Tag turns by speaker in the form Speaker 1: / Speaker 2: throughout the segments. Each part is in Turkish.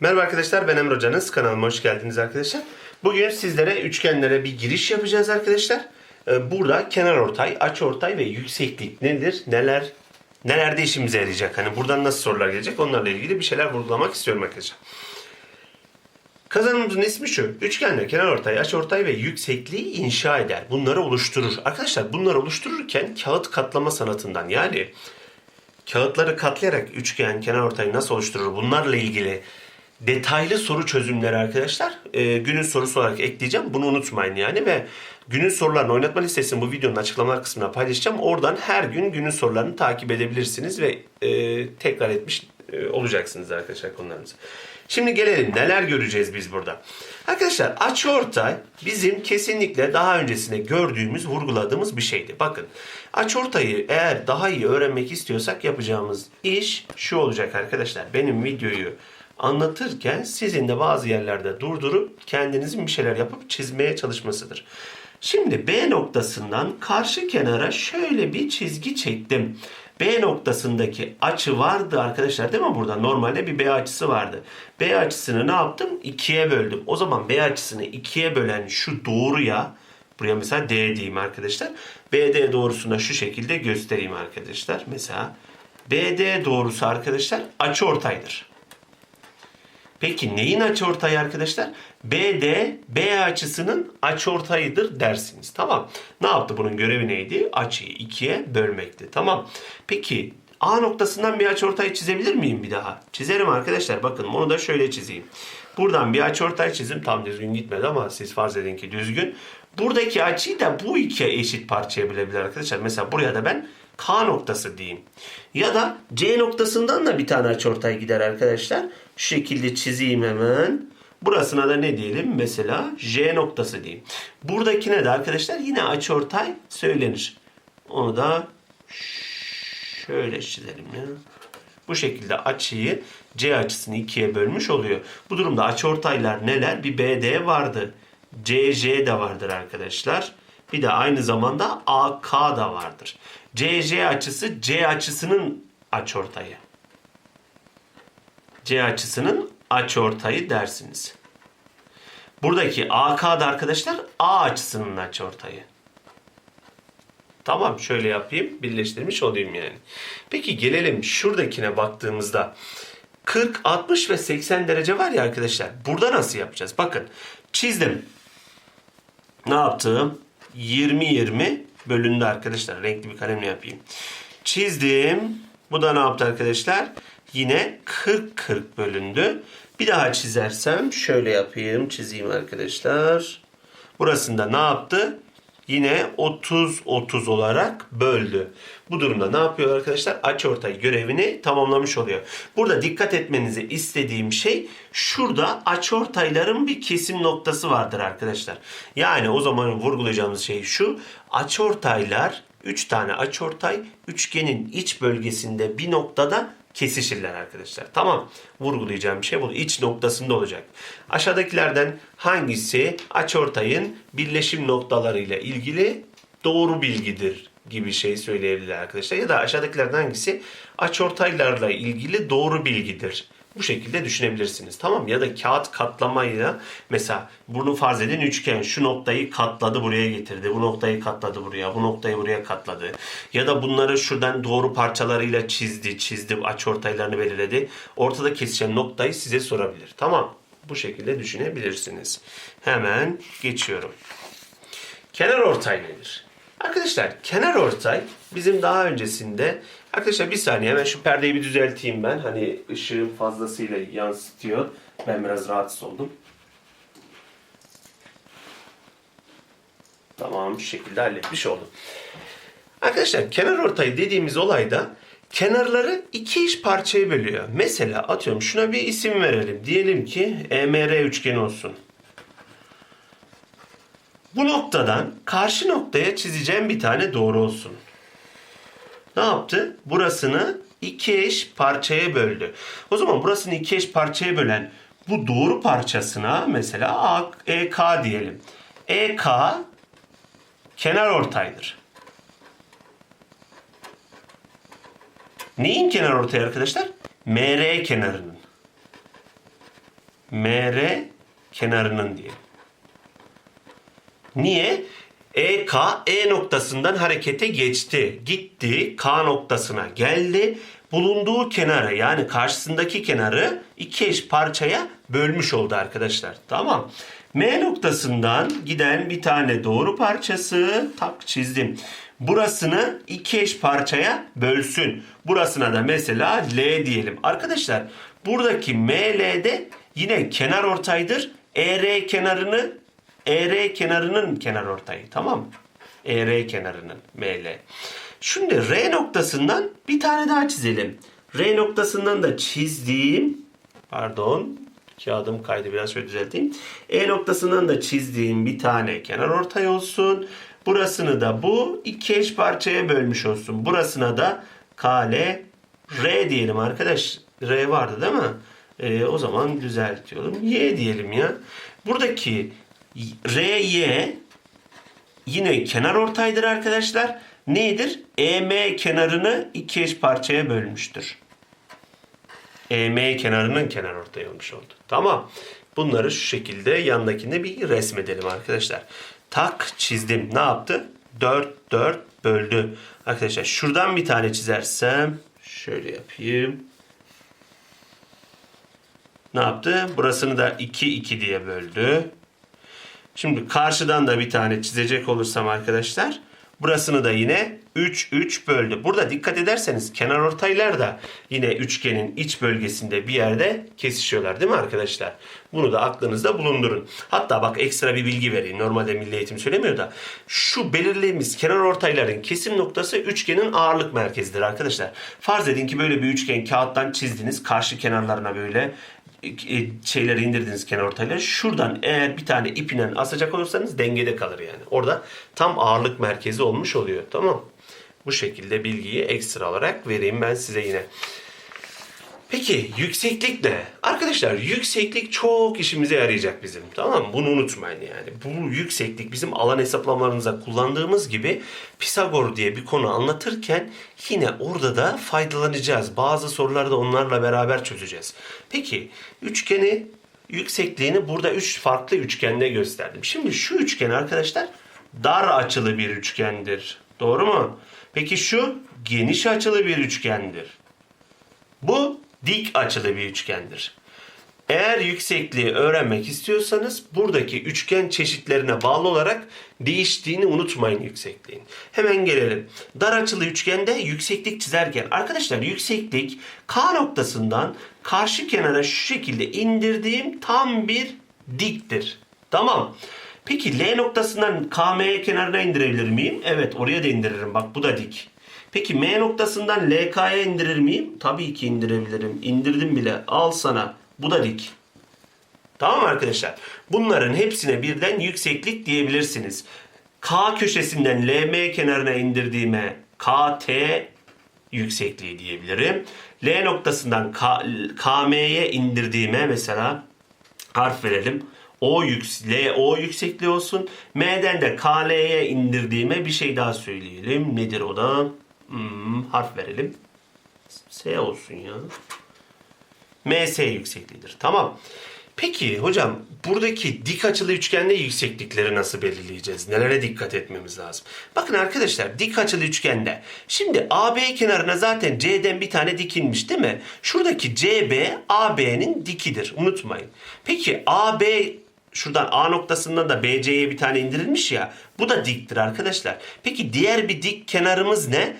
Speaker 1: Merhaba arkadaşlar ben Emre Hocanız. Kanalıma hoş geldiniz arkadaşlar. Bugün sizlere üçgenlere bir giriş yapacağız arkadaşlar. Ee, Burada kenar ortay, aç ortay ve yükseklik nedir? Neler nelerde işimize yarayacak? Hani buradan nasıl sorular gelecek? Onlarla ilgili bir şeyler vurgulamak istiyorum arkadaşlar. Kazanımımızın ismi şu. Üçgenler kenar ortay, aç ortay ve yüksekliği inşa eder. Bunları oluşturur. Arkadaşlar bunları oluştururken kağıt katlama sanatından yani kağıtları katlayarak üçgen, kenar ortayı nasıl oluşturur bunlarla ilgili detaylı soru çözümleri arkadaşlar e, günün sorusu olarak ekleyeceğim. Bunu unutmayın yani ve günün sorularını oynatma listesini bu videonun açıklamalar kısmına paylaşacağım. Oradan her gün günün sorularını takip edebilirsiniz ve e, tekrar etmiş e, olacaksınız arkadaşlar konularımızı. Şimdi gelelim neler göreceğiz biz burada. Arkadaşlar açıortay bizim kesinlikle daha öncesinde gördüğümüz, vurguladığımız bir şeydi. Bakın açıortayı eğer daha iyi öğrenmek istiyorsak yapacağımız iş şu olacak arkadaşlar. Benim videoyu anlatırken sizin de bazı yerlerde durdurup kendinizin bir şeyler yapıp çizmeye çalışmasıdır. Şimdi B noktasından karşı kenara şöyle bir çizgi çektim. B noktasındaki açı vardı arkadaşlar değil mi burada? Normalde bir B açısı vardı. B açısını ne yaptım? 2'ye böldüm. O zaman B açısını 2'ye bölen şu doğruya buraya mesela D diyeyim arkadaşlar. BD doğrusuna şu şekilde göstereyim arkadaşlar. Mesela BD doğrusu arkadaşlar açıortaydır. Peki neyin açıortayı arkadaşlar? BD B açısının açıortayıdır dersiniz. Tamam. Ne yaptı bunun görevi neydi? Açıyı ikiye bölmekti. Tamam. Peki A noktasından bir açıortay çizebilir miyim bir daha? Çizerim arkadaşlar. Bakın onu da şöyle çizeyim. Buradan bir açıortay çizim. Tam düzgün gitmedi ama siz farz edin ki düzgün. Buradaki açıyı da bu iki eşit parçaya bölebilir arkadaşlar. Mesela buraya da ben K noktası diyeyim. Ya da C noktasından da bir tane açıortay gider arkadaşlar. Şu şekilde çizeyim hemen. Burasına da ne diyelim? Mesela J noktası diyeyim. Buradakine de arkadaşlar yine açıortay söylenir. Onu da şöyle çizelim ya. Bu şekilde açıyı C açısını ikiye bölmüş oluyor. Bu durumda açıortaylar neler? Bir BD vardı. CJ de vardır arkadaşlar. Bir de aynı zamanda AK da vardır. CJ açısı C açısının açıortayı. C açısının açıortayı dersiniz. Buradaki AK da arkadaşlar A açısının açıortayı. Tamam şöyle yapayım birleştirmiş olayım yani. Peki gelelim şuradakine baktığımızda 40, 60 ve 80 derece var ya arkadaşlar. Burada nasıl yapacağız? Bakın çizdim. Ne yaptım? 20-20 bölündü arkadaşlar. Renkli bir kalemle yapayım. Çizdim. Bu da ne yaptı arkadaşlar? Yine 40-40 bölündü. Bir daha çizersem şöyle yapayım. Çizeyim arkadaşlar. Burasında ne yaptı? Yine 30-30 olarak böldü. Bu durumda ne yapıyor arkadaşlar? Açıortay görevini tamamlamış oluyor. Burada dikkat etmenizi istediğim şey şurada açıortayların bir kesim noktası vardır arkadaşlar. Yani o zaman vurgulayacağımız şey şu. Açıortaylar 3 tane açıortay üçgenin iç bölgesinde bir noktada kesişirler arkadaşlar. Tamam. Vurgulayacağım bir şey bu. İç noktasında olacak. Aşağıdakilerden hangisi açıortayın birleşim noktalarıyla ilgili doğru bilgidir gibi şey söyleyebilirler arkadaşlar. Ya da aşağıdakilerden hangisi açıortaylarla ilgili doğru bilgidir. Bu şekilde düşünebilirsiniz. Tamam ya da kağıt katlamayla mesela bunu farz edin üçgen şu noktayı katladı buraya getirdi. Bu noktayı katladı buraya. Bu noktayı buraya katladı. Ya da bunları şuradan doğru parçalarıyla çizdi. Çizdi açıortaylarını belirledi. Ortada kesişen noktayı size sorabilir. Tamam. Bu şekilde düşünebilirsiniz. Hemen geçiyorum. Kenar ortay nedir? Arkadaşlar kenar ortay bizim daha öncesinde arkadaşlar bir saniye hemen şu perdeyi bir düzelteyim ben. Hani ışığın fazlasıyla yansıtıyor. Ben biraz rahatsız oldum. Tamam şu şekilde halletmiş oldum. Arkadaşlar kenar ortay dediğimiz olayda kenarları iki eş parçaya bölüyor. Mesela atıyorum şuna bir isim verelim. Diyelim ki EMR üçgeni olsun. Bu noktadan karşı noktaya çizeceğim bir tane doğru olsun. Ne yaptı? Burasını iki eş parçaya böldü. O zaman burasını iki eş parçaya bölen bu doğru parçasına mesela EK diyelim. EK kenar ortaydır. Neyin kenar ortayı arkadaşlar? MR kenarının. MR kenarının diyelim. Niye? EK E noktasından harekete geçti. Gitti K noktasına geldi. Bulunduğu kenarı yani karşısındaki kenarı iki eş parçaya bölmüş oldu arkadaşlar. Tamam. M noktasından giden bir tane doğru parçası tak çizdim. Burasını iki eş parçaya bölsün. Burasına da mesela L diyelim. Arkadaşlar buradaki ML'de yine kenar ortaydır. ER kenarını ER kenarının kenar ortayı tamam mı? ER kenarının ML. Şimdi R noktasından bir tane daha çizelim. R noktasından da çizdiğim pardon kağıdım kaydı biraz şöyle düzelteyim. E noktasından da çizdiğim bir tane kenar ortay olsun. Burasını da bu iki eş parçaya bölmüş olsun. Burasına da KL R diyelim arkadaş. R vardı değil mi? Ee, o zaman düzeltiyorum. Y diyelim ya. Buradaki RY yine kenar ortaydır arkadaşlar. Nedir? EM kenarını iki eş parçaya bölmüştür. EM kenarının kenar ortay olmuş oldu. Tamam. Bunları şu şekilde yandakinde bir resmedelim arkadaşlar. Tak çizdim. Ne yaptı? 4 4 böldü. Arkadaşlar şuradan bir tane çizersem şöyle yapayım. Ne yaptı? Burasını da 2 2 diye böldü. Şimdi karşıdan da bir tane çizecek olursam arkadaşlar burasını da yine 3 3 böldü. Burada dikkat ederseniz kenar ortaylar da yine üçgenin iç bölgesinde bir yerde kesişiyorlar değil mi arkadaşlar? Bunu da aklınızda bulundurun. Hatta bak ekstra bir bilgi vereyim. Normalde Milli Eğitim söylemiyor da şu belirlediğimiz kenar ortayların kesim noktası üçgenin ağırlık merkezidir arkadaşlar. Farz edin ki böyle bir üçgen kağıttan çizdiniz. Karşı kenarlarına böyle şeyleri indirdiniz kenar ortayları. Şuradan eğer bir tane ipinden asacak olursanız dengede kalır yani. Orada tam ağırlık merkezi olmuş oluyor. Tamam Bu şekilde bilgiyi ekstra olarak vereyim ben size yine. Peki yükseklik ne? Arkadaşlar yükseklik çok işimize yarayacak bizim. Tamam mı? Bunu unutmayın yani. Bu yükseklik bizim alan hesaplamalarımızda kullandığımız gibi Pisagor diye bir konu anlatırken yine orada da faydalanacağız. Bazı soruları da onlarla beraber çözeceğiz. Peki üçgeni yüksekliğini burada üç farklı üçgende gösterdim. Şimdi şu üçgen arkadaşlar dar açılı bir üçgendir. Doğru mu? Peki şu geniş açılı bir üçgendir. Bu dik açılı bir üçgendir. Eğer yüksekliği öğrenmek istiyorsanız buradaki üçgen çeşitlerine bağlı olarak değiştiğini unutmayın yüksekliğin. Hemen gelelim. Dar açılı üçgende yükseklik çizerken arkadaşlar yükseklik K noktasından karşı kenara şu şekilde indirdiğim tam bir diktir. Tamam. Peki L noktasından KM kenarına indirebilir miyim? Evet oraya da indiririm. Bak bu da dik. Peki M noktasından LK'ya indirir miyim? Tabii ki indirebilirim. İndirdim bile. Al sana. Bu da dik. Tamam mı arkadaşlar? Bunların hepsine birden yükseklik diyebilirsiniz. K köşesinden LM kenarına indirdiğime KT yüksekliği diyebilirim. L noktasından K, KM'ye indirdiğime mesela harf verelim. O yüks L O yüksekliği olsun. M'den de KL'ye indirdiğime bir şey daha söyleyelim. Nedir o da? Hmm, harf verelim. S olsun ya. MS yüksekliğidir. Tamam. Peki hocam buradaki dik açılı üçgende yükseklikleri nasıl belirleyeceğiz? Nelere dikkat etmemiz lazım? Bakın arkadaşlar dik açılı üçgende şimdi AB kenarına zaten C'den bir tane dikilmiş değil mi? Şuradaki CB AB'nin dikidir. Unutmayın. Peki AB şuradan A noktasından da BC'ye bir tane indirilmiş ya. Bu da diktir arkadaşlar. Peki diğer bir dik kenarımız ne?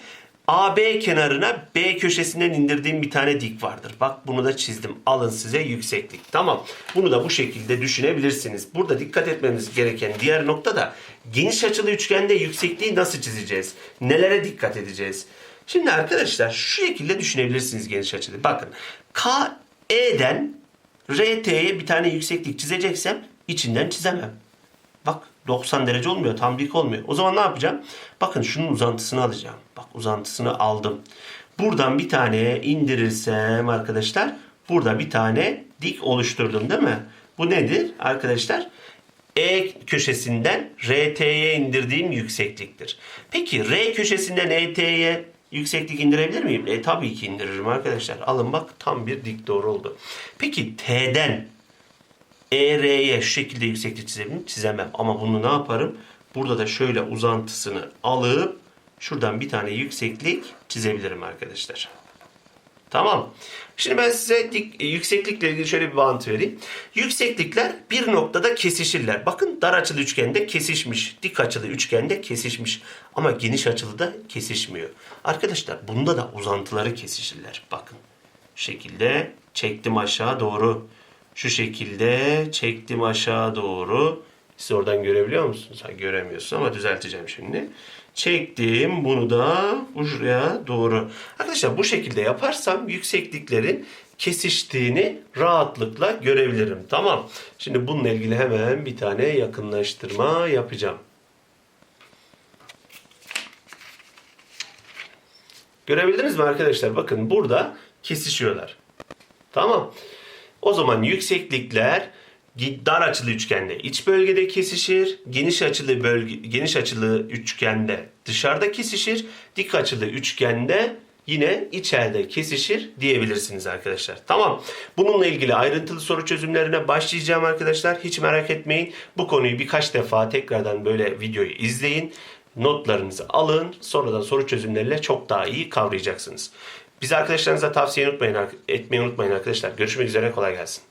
Speaker 1: AB kenarına B köşesinden indirdiğim bir tane dik vardır. Bak bunu da çizdim. Alın size yükseklik. Tamam. Bunu da bu şekilde düşünebilirsiniz. Burada dikkat etmemiz gereken diğer nokta da geniş açılı üçgende yüksekliği nasıl çizeceğiz? Nelere dikkat edeceğiz? Şimdi arkadaşlar şu şekilde düşünebilirsiniz geniş açılı. Bakın KE'den RT'ye bir tane yükseklik çizeceksem içinden çizemem. Bak 90 derece olmuyor. Tam dik olmuyor. O zaman ne yapacağım? Bakın şunun uzantısını alacağım. Bak uzantısını aldım. Buradan bir tane indirirsem arkadaşlar burada bir tane dik oluşturdum değil mi? Bu nedir arkadaşlar? E köşesinden RT'ye indirdiğim yüksekliktir. Peki R köşesinden ET'ye yükseklik indirebilir miyim? E tabii ki indiririm arkadaşlar. Alın bak tam bir dik doğru oldu. Peki T'den ER'ye şu şekilde yükseklik çizebilirim. Çizemem. Ama bunu ne yaparım? Burada da şöyle uzantısını alıp şuradan bir tane yükseklik çizebilirim arkadaşlar. Tamam. Şimdi ben size dik, yükseklikle ilgili şöyle bir bant vereyim. Yükseklikler bir noktada kesişirler. Bakın dar açılı üçgende kesişmiş. Dik açılı üçgende kesişmiş. Ama geniş açılı da kesişmiyor. Arkadaşlar bunda da uzantıları kesişirler. Bakın. Şekilde çektim aşağı doğru. Şu şekilde çektim aşağı doğru. Siz oradan görebiliyor musunuz? Ha, göremiyorsun ama düzelteceğim şimdi. Çektim bunu da buraya doğru. Arkadaşlar bu şekilde yaparsam yüksekliklerin kesiştiğini rahatlıkla görebilirim. Tamam. Şimdi bununla ilgili hemen bir tane yakınlaştırma yapacağım. Görebildiniz mi arkadaşlar? Bakın burada kesişiyorlar. Tamam. O zaman yükseklikler dar açılı üçgende iç bölgede kesişir, geniş açılı bölge geniş açılı üçgende dışarıda kesişir, dik açılı üçgende yine içeride kesişir diyebilirsiniz arkadaşlar. Tamam. Bununla ilgili ayrıntılı soru çözümlerine başlayacağım arkadaşlar. Hiç merak etmeyin. Bu konuyu birkaç defa tekrardan böyle videoyu izleyin. Notlarınızı alın. Sonradan soru çözümleriyle çok daha iyi kavrayacaksınız. Bizi arkadaşlarınıza tavsiye unutmayın, etmeyi unutmayın arkadaşlar. Görüşmek üzere kolay gelsin.